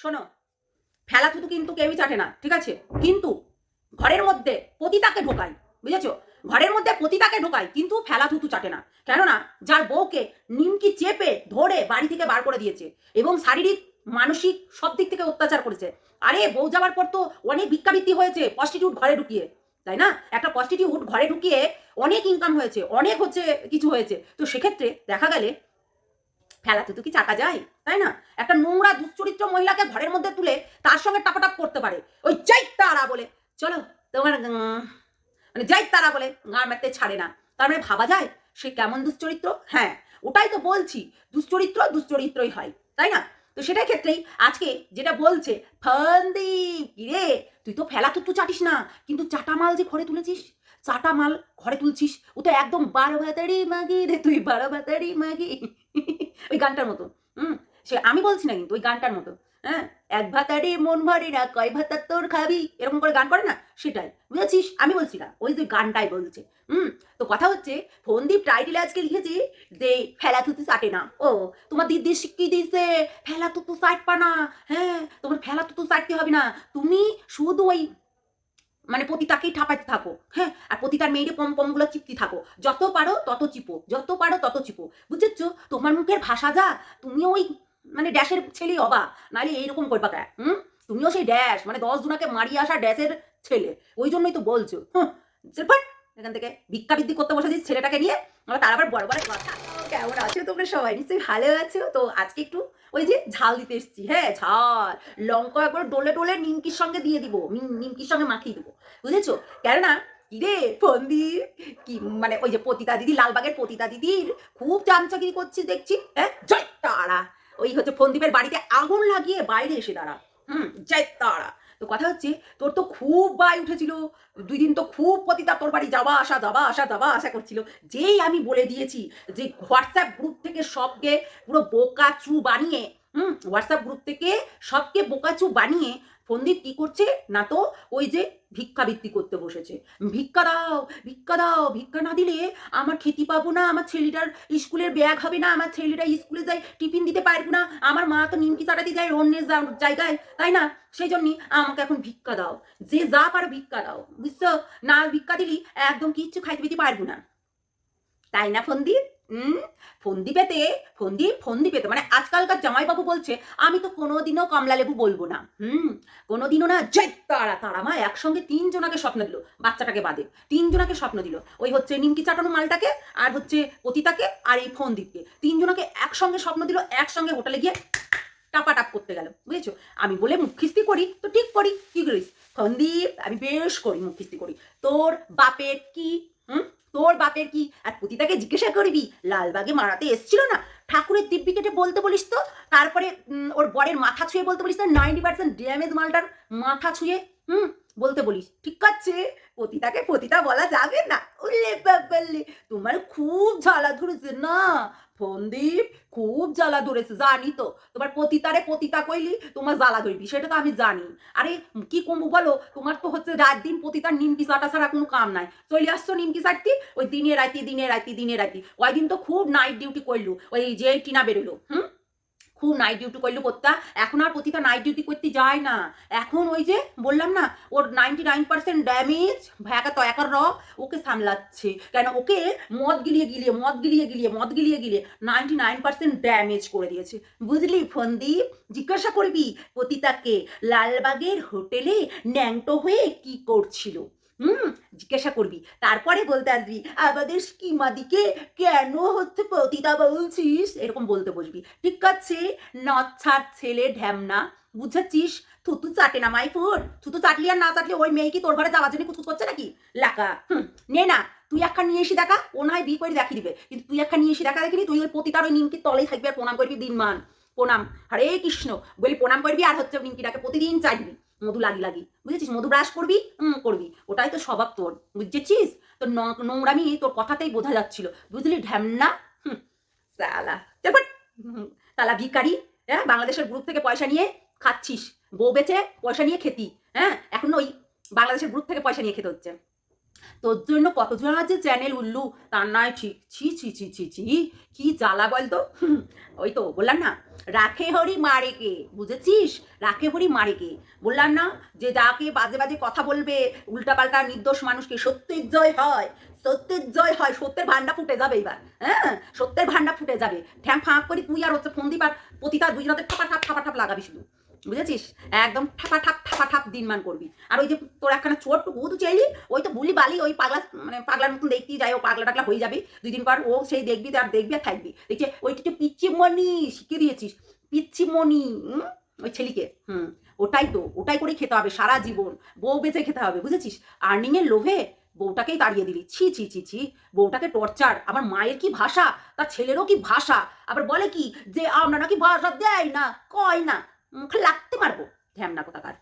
শোনো ফেলা থুতু কিন্তু কেউই চাটে না, ঠিক আছে? কিন্তু ঘরের মধ্যে পতিতাকে ঢোকায় বুঝেছ? ঘরের মধ্যে পতিতাকে ঢোকায় কিন্তু ফেলা থুতু চাটে না। কেননা, যার বউকে নিমকি চেপে ধরে বাড়ি থেকে বার করে দিয়েছে এবং শারীরিক, মানসিক সব দিক থেকে অত্যাচার করেছে। আরে, বউ যাওয়ার পর তো অনেক ভিক্ষাবৃত্তি হয়েছে প্রস্টিটিউট ঘরে ঢুকিয়ে, তাই না? একটা প্রস্টিটিউট ঘরে ঢুকিয়ে অনেক ইনকাম হয়েছে, অনেক হচ্ছে কিছু হয়েছে। তো সেক্ষেত্রে দেখা গেলে ফেলাতে তো কি চাকা যায়? তাই না? একটা নোংরা দুশ্চরিত্র মহিলাকে ঘরের মধ্যে তুলে তার সঙ্গে টাপাটাপ করতে পারে। ওই যাই তারা বলে। চলো, তোমার মানে যাই তারা বলে গাঁ মারতে ছাড়ে না। তার মানে ভাবা যায়? সে কেমন দুশ্চরিত্র? হ্যাঁ ওটাই তো বলছি। দুশ্চরিত্র দুশ্চরিত্রই হয়, তাই না? তো সেটার ক্ষেত্রেই আজকে যেটা বলছে ফন্দীপ কিরে তুই তো ফেলা তুই চাটিস না। কিন্তু চাটা মাল যে ঘরে তুলেছিস চাটা মাল ঘরে তুলছিস, ও তো একদম বারো ভাতারি মাগি রে, তুই বারো ভাতারি মাগি। ওই গানটার মতো। হুম? সে আমি বলছি না কিন্তু, ওই গানটার মতো। হ্যাঁ? এক ভাতারে মন ভরে না কয় ভাতার তোর খাবি? এরকম করে গান করে না? সেটাই। বুঝেছিস? আমি বলছি না, ওই যে গানটাই বলছে। হুম? তো কথা হচ্ছে, ফোনদীপ টাইটেলে আজকে লিখেছি যে, ফেলা থুতু চাটে না। ও, তোমার দিদি শিখিয়ে দিয়েছে, ফেলা থুতু চাটপা না। হ্যাঁ? তোমার ফেলা থুতু চাটতে হবে না। তুমি শুধু ওই মানে পতিতাকেই ঠাপাইতে থাকো হ্যাঁ? আর পতিতার মেয়েরে পম পমগুলো চিপতে থাকো। যত পারো তত চিপো, যত পারো তত চিপো। বুঝেছ? তোমার মুখের ভাষা যা, তুমিও ওই মানে ড্যাশের ছেলেই হবা নাহলে এইরকম করবা কে? হুম? তুমিও সেই ড্যাশ মানে দশ জনাকে মারিয়ে আসা ড্যাশের ছেলে। ওই জন্যই তো বলছো, হুম? এখান থেকে ভিক্ষাবৃত্তি করতে বসেছিস ছেলেটাকে নিয়ে। আবার তার আবার বড় বড় কথা। কেমন আছো তোমরা সবাই? নিশ্চয়ই ভালো আছো? তো আজকে একটু ওই যে ঝাল দিতে এসেছি হ্যাঁ? ঝাল। লঙ্কা একবার ডোলে ডোলে নিমকির সঙ্গে দিয়ে দিব। নিম- নিমকির সঙ্গে মাখিয়ে দেবো। বুঝেছ? কেননা কিরে ফন্দি কি মানে ওই যে পতিতা দিদি, লালবাগের পতিতা দিদির খুব চামচাগিরি করছিস দেখছি হ্যাঁ? জয় তারা। ওই হচ্ছে ফন্দীপের বাড়িতে আগুন লাগিয়ে বাইরে এসে দাঁড়া। হুম, জয় তারা। তো কথা হচ্ছে, তোর তো খুব বাই উঠেছিল। দুই দিন তো খুব পতিতা তোর বাড়ি যাওয়া আসা যাওয়া আসা যাওয়া আসা করছিল। যেই আমি বলে দিয়েছি যে হোয়াটসঅ্যাপ গ্রুপ থেকে সবকে পুরো বোকাচু বানিয়ে, হুম হোয়াটসঅ্যাপ গ্রুপ থেকে সবকে বোকাচু বানিয়ে ফন্দীপ কি করছে? না তো ওই যে ভিক্ষাবৃত্তি করতে বসেছে। ভিক্ষা দাও ভিক্ষা দাও, ভিক্ষা না দিলে আমার খেতে পাবো না, আমার ছেলেটার স্কুলের ব্যাগ হবে না, আমার ছেলেটা স্কুলে যায় টিফিন দিতে পারব না, আমার মা তো নিমকি চাটাতে যায় অন্যের জায়গায়, তাই না? সেই জন্যই আমাকে এখন ভিক্ষা দাও। যে যা পারো ভিক্ষা দাও, বুঝছ? না ভিক্ষা দিলি একদম কিচ্ছু খাইতে দিতে পারব না। তাই না ফন্দীপ হুম? ফন্দীপেতে ফন্দীপ ফন্দীপেতে মানে আজকালকার জামাইবাবু বলছে, আমি তো কোনোদিনও কমলা লেবু বলব না। হুম? কোনোদিনও না যে তারা তারা মা। একসঙ্গে তিনজনাকে স্বপ্ন দিল, বাচ্চাটাকে বাদে। তিনজনাকে স্বপ্ন দিল। ওই হচ্ছে নিমকি চাটানো মালটাকে, আর হচ্ছে পতিতাকে, আর এই ফন্দীপকে তিনজনাকে একসঙ্গে স্বপ্ন দিল, একসঙ্গে হোটেলে গিয়ে টাপাটাপ করতে গেল। বুঝেছ? আমি বলে মুখ খিস্তি করি, তো ঠিক করি। কি করিস? সন্দীপ আমি বেশ করি মুখ খিস্তি করি। তোর বাপের কি তোর বাপের কি? আর পুতিতাকে জিজ্ঞাসা করবি? লালবাগে মারাতে এসছিল না? ঠাকুরের দিব্যি কেটে বলতে বলিস তো? তারপরে ওর বরের মাথা ছুঁয়ে বলতে বলিস তো নাইনটি পার্সেন্ট ড্যামেজ মালটার মাথা ছুঁয়ে হুম, বলতে বলিস। ঠিক আছে, পতিতাকে পতিতা বলা যাবে না। উল্লে বাবাল্লে তোমার খুব জ্বালা ধরেছে না? ফন্দীপ খুব জ্বালা ধরেছে, জানি তো। তোমার পতিতারে পতিতা কইলি, তোমার জ্বালা ধরবি, সেটা তো আমি জানি। আরে, কি কমবো বলো? তোমার তো হচ্ছে রাত দিন পতিতার নিমকি চাটা ছাড়া কোনো কাম নাই। চলে আসছো নিমকি চাটতি ওই দিনে রাতি দিনে রাতি দিনে রাতি। ওই দিন তো খুব নাইট ডিউটি করলু ওই যে টিনা বেরোলো, হুম? খুব নাইট ডিউটি করল করতা এখন আর পতিতা নাইট ডিউটি করতে যায় না। এখন ওই যে বললাম না, ওর নাইনটি নাইন পার্সেন্ট ড্যামেজ ভ্যাকা তো একার র ওকে সামলাচ্ছে। কেন? ওকে মদ গিলিয়ে গিলিয়ে, মদ গিলিয়ে গিলিয়ে, মদ গিলিয়ে গিলিয়ে নাইনটি নাইন পার্সেন্ট ড্যামেজ করে দিয়েছে। বুঝলি ফন্দীপ জিজ্ঞাসা করবি পতিতাকে, লালবাগের হোটেলে ন্যাংটো হয়ে কি করছিল? হুম, জিজ্ঞাসা করবি। তারপরে বলতে আসবি, আমাদের স্কিমাদিকে কেন হচ্ছে পতিতা বলছিস? এরকম বলতে বসবি। ঠিক আছে, নচ্ছার ছেলে ঢ্যামনা, বুঝেছিস? থুতু চাটে না মাই ফুড থুতু চাটলি আর না চাটলি ওই মেয়ে কি তোর ঘরে যাওয়ার জন্য কুচকুচ করছে নাকি? লাকা হুম, নে না, তুই একটা নিয়ে এসে দেখা, ও নয় বিয়ে করে দেখিয়ে দিবে। কিন্তু তুই একটা নিয়ে এসে দেখা দেখিনি, তুই ওই পতিতার ওই নিমকির তলেই থাকবি আর প্রণাম করবি দিনমান। প্রণাম। হরে কৃষ্ণ। বলি প্রণাম করবি আর হচ্ছে নিমকিটাকে প্রতিদিন চাটবি মধু লাগি লাগি। বুঝেছিস? মধু ব্রাশ করবি হুম করবি। ওটাই তো স্বভাব তোর। বুঝেছিস? তোর নোংরামি তোর কথাতেই বোঝা যাচ্ছিল। বুঝলি? ঢ্যামনা? হুম। সালা। তারপর তালা ভিকারি হ্যাঁ? বাংলাদেশের গ্রুপ থেকে পয়সা নিয়ে খাচ্ছিস। বউ বেচে পয়সা নিয়ে খেতি হ্যাঁ? এখন ওই বাংলাদেশের গ্রুপ থেকে পয়সা নিয়ে খেতে হচ্ছে। তোর জন্য কতজন যে চ্যানেল উঠলু তার নয় ঠিক ছি ছি ছি ছি ছি। কি জ্বালা বলতো? ওই তো বললাম না, রাখে হরি মারে কে? বুঝেছিস? রাখে হরি মারে কে? বললাম না যে যাকে বাজে বাজে কথা বলবে, উল্টাপাল্টা নির্দোষ মানুষকে সত্যের জয় হয়, সত্যের জয় হয়, সত্যের ভান্ডা ফুটে যাবে এবার হ্যাঁ? সত্যের ভান্ডা ফুটে যাবে। ঠ্যাং ফাঁক করে তুই আর হচ্ছে ফোন দিবার পতিতা দুজনাতে ঠাপা ঠাপ ঠাপা ঠাপ লাগাবি শুধু। বুঝেছিস? একদম ঠাপা ঠাপ ঠাপা ঠাপ দিনমান করবি। আর ওই যে তোর একখানা ছোট্ট গুদু চাইলি ওই তো বুলি বালি ওই পাগলা মানে পাগলার মতন দেখতেই যাই ও পাগলা টাগলা হয়ে যাবি। দুই দিন পর ও সেই দেখবি আর দেখবি আর থাকবি। দেখছে ওইটা একটু পিচ্ছি মনি শিখিয়ে দিয়েছিস? পিচ্ছি মনি ওই ছেলেকে, হুম, ওটাই তো, ওটাই করে খেতে হবে সারা জীবন। বউ বেঁচে খেতে হবে, বুঝেছিস? আর্নিংয়ের লোভে বউটাকেই তাড়িয়ে দিলি। ছি ছি ছি ছি, বউটাকে টর্চার আমার মায়ের কি ভাষা? তার ছেলেরও কি ভাষা? আবার বলে কি যে আমরা নাকি ভাষা দেয় না, কয় না? মুখে লাগতে পারব। ধ্যামনা কোথাকার